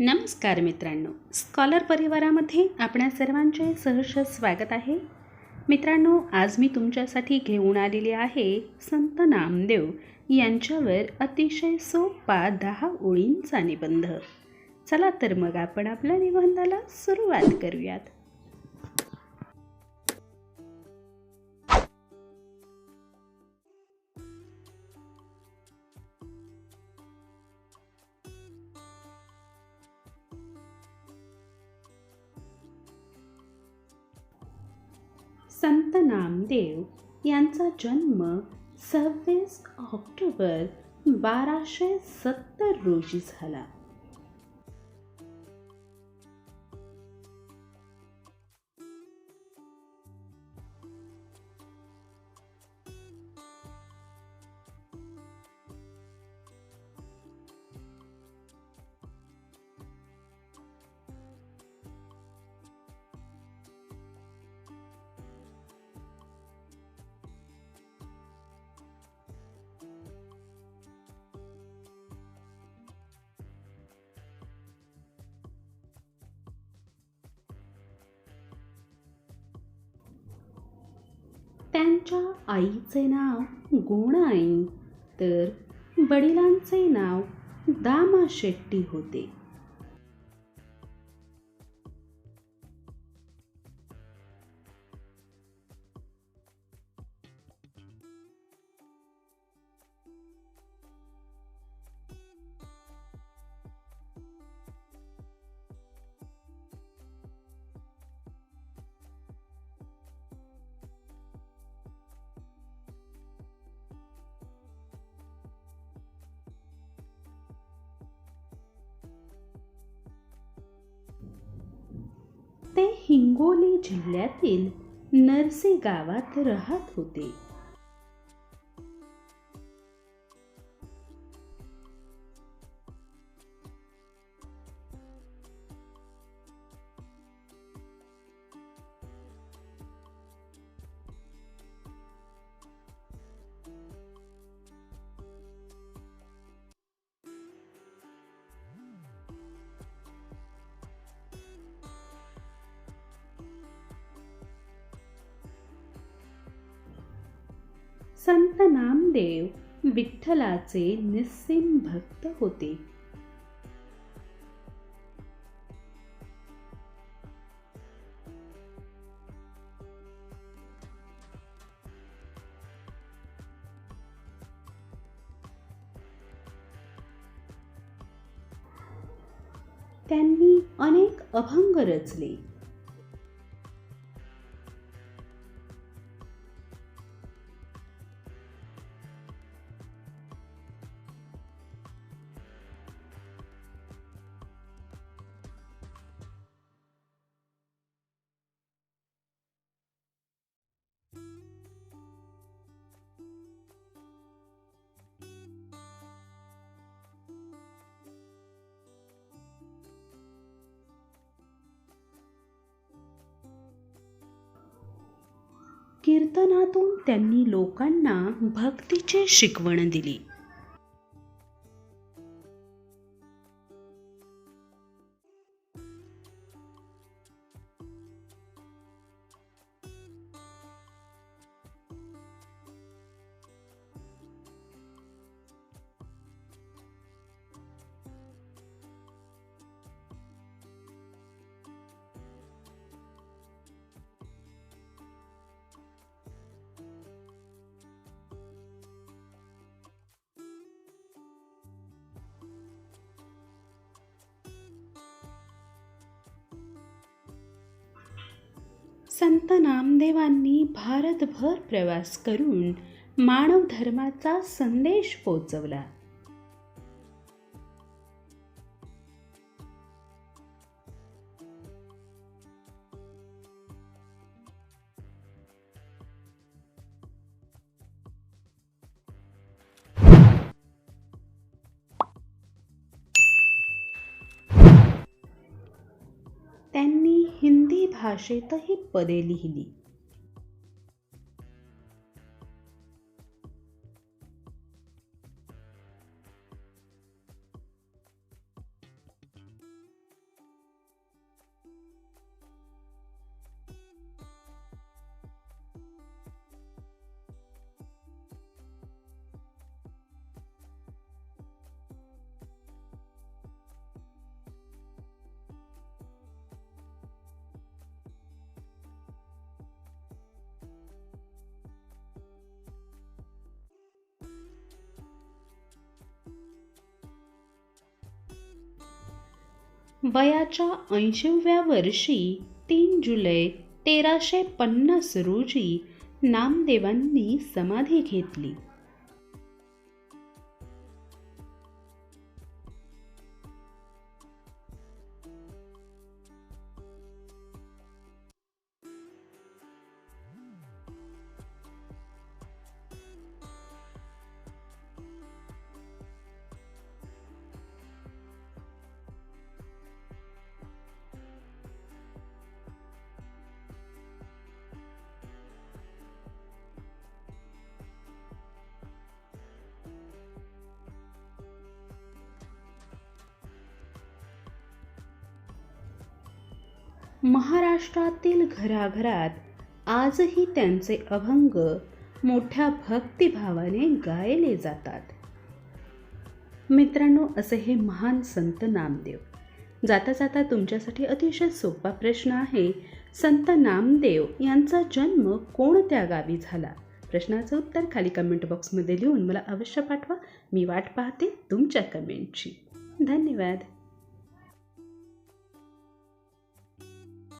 नमस्कार मित्रांनो. स्कॉलर परिवारामध्ये आपणा सर्वांचे सहर्ष स्वागत आहे. मित्रांनो आज मी तुमच्यासाठी घेऊन आलेले आहे संत नामदेव यांच्यावर अतिशय सोपा दहा ओळींचा निबंध. चला तर मग आपण आपल्या निबंधाला सुरुवात करूयात. संत नामदेव यांचा जन्म सव्वीस ऑक्टोबर बाराशे सत्तर रोजी झाला. त्यांच्या आईचे नाव गुणाई तर वडिलांचे नाव दामा शेट्टी होते. हिंगोली जिल्ह्यातील नरसे गावात राहत होते. संत नामदेव विठ्ठलाचे निस्सिम भक्त होते. त्यांनी अनेक अभंग रचले. कीर्तनातून त्यांनी लोकांना भक्तीची शिकवण दिली. संत नामदेवांनी भारतभर प्रवास करून मानव धर्माचा संदेश पोचवला. भाषेतही पदे लिहिली. वयाच्या ऐंशीव्या वर्षी तीन जुलै तेराशे पन्नास रोजी नामदेवांनी समाधी घेतली. महाराष्ट्रातील घराघरात आजही त्यांचे अभंग मोठ्या भक्तिभावाने गायले जातात. मित्रांनो असे हे महान संत नामदेव. जाता जाता तुमच्यासाठी अतिशय सोपा प्रश्न आहे संत नामदेव यांचा जन्म कोणत्या गावी झाला? प्रश्नाचं उत्तर खाली कमेंट बॉक्समध्ये लिहून मला अवश्य पाठवा. मी वाट पाहते तुमच्या कमेंटची धन्यवाद.